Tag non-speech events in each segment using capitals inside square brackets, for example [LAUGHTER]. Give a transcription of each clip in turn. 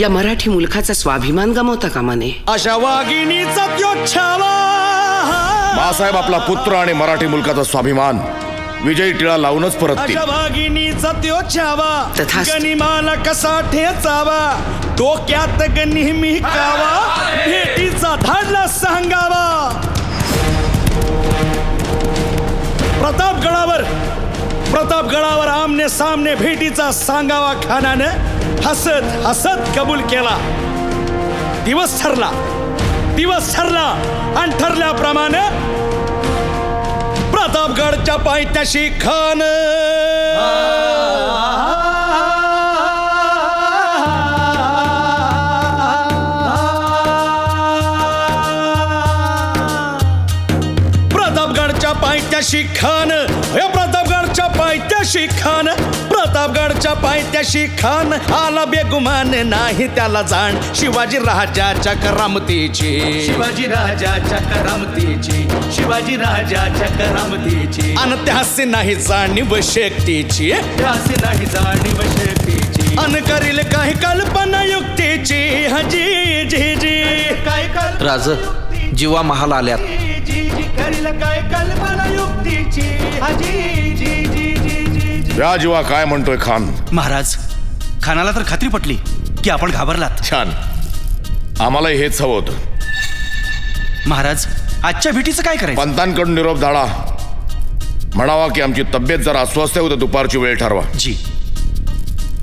या मराठी मुलखाचा स्वाभिमान गमावता कामा नये. अशा वाघिणीचा त्यो छावा बाळासाहेब आपला पुत्र आणि मराठी मुलकाचा स्वाभिमान विजयी टिळा लावूनच परततील. अशा वाघिणीचा त्यो छावा. तथास्तु. गनिमाला कसा ठेचावा? डोक्यात ग नेहमी कावा. भेटीचा धाडला सांगावा. प्रतापगडावर प्रतापगडावर आमने सामने भेटीचा सांगावा खानानं. हसत हसत कबूल केला. दिवस ठरला. दिवस ठरला आणि ठरल्याप्रमाणे प्रतापगडच्या पायथ्याशी खान. प्रतापगडच्या पायथ्याशी खान. हे प्रतापगडच्या पायथ्याशी खान प्रतापगडच्या पायथ्याशी खान आला बेगुमान नाही त्याला जाण शिवाजी राजाच्या करामतीची. शिवाजी राजाच्या करामतीची शिवाजी राजाच्या करामतीची. अन त्यासे नाही जाणीव शेकटीची त्यासे नाही जाणीव शक्तीची अन करील काही कल्पना युक्तीची हजी जी जी काय राज जीवा महाल आल्यात. करील काय कल्पना युक्तीची? हाजी जी जी जी जी जी. या जीवा काय म्हणतोय खान? महाराज खानाला तर खात्री पटली की आपण घाबरलात. छान. आम्हालाही हेच हवं होतं. महाराज आजच्या भेटीचं काय करायचं? पंतांकडून निरोप धाडा. म्हणावा की आमची तब्येत जरा अस्वस्थ आहे दुपारची वेळ ठरवा. जी.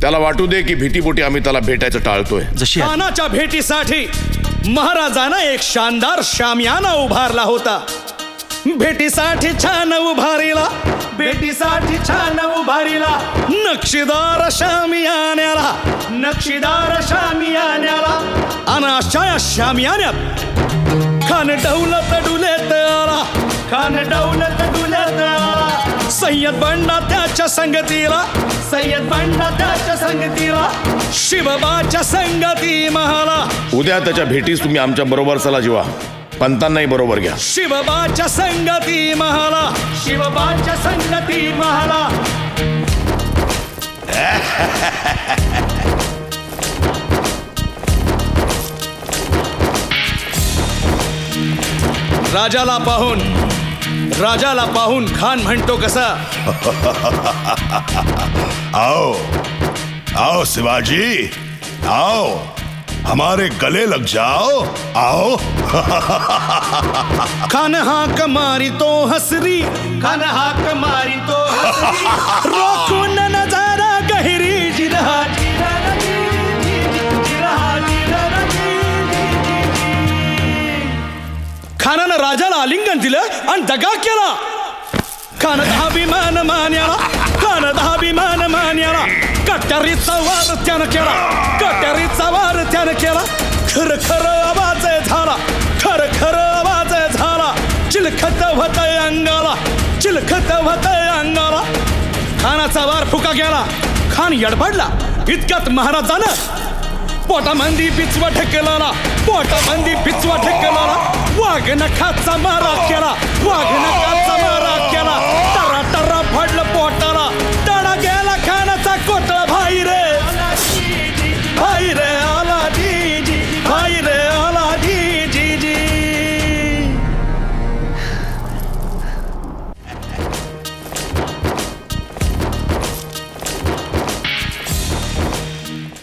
त्याला वाटू दे की भीतीपोटी आम्ही त्याला भेटायचं टाळतोय. जशी. खानाच्या भेटीसाठी महाराजानं एक शानदार शामियाना उभारला होता. भेटीसाठी छान उभारीला. भेटीसाठी छान उभारीला. नक्षीदार शामियान्याला नक्षीदार शामियान्याला अन अशा शामियान्यात खान डौलत डुलेत आला. खान डौलत डुलेत आला. सय्यद बंडा त्याच्या संगतीला. सय्यद बंडा त्याच्या संगतीला. शिवबाच्या संगती महाला. उद्या त्याच्या भेटीस तुम्ही आमच्या बरोबर चला जीवा. पंतांनाही बरोबर घ्या. शिवबाच्या संगती महाला. शिवबाच्या संगती महाला. राजाला पाहून राजाला पाहून खान म्हणतो कसा? [LAUGHS] आओ आओ शिवाजी आओ. हमारे गले लग जाओ आओ। [LAUGHS] खान हाक मारी तो हसरी। खान हाक मारी तो हसरी। [LAUGHS] रोखून नजारा गहिरी जिरहा. खानानं राजाला आलिंगन दिलं आणि दगा केला. खान धाभिमान मान्याला खान धाभिमान मान्याला. कट्यारीचा वार त्यानं केला. कट्यारीचा वार केला. खर खर आवाज झाला. खर खर आवाज झाला. चिलखत होत अंगाला. चिलखत होत अंगाला. खानाचा वार फुका गेला. खान यडबडला. इतक्यात महाराजानं पोटामंदी पिचवा ठेकलाला पोटामंदी पिचवा ठेकलाला वाघ नखाचा मारा केला. वाघ नखाचा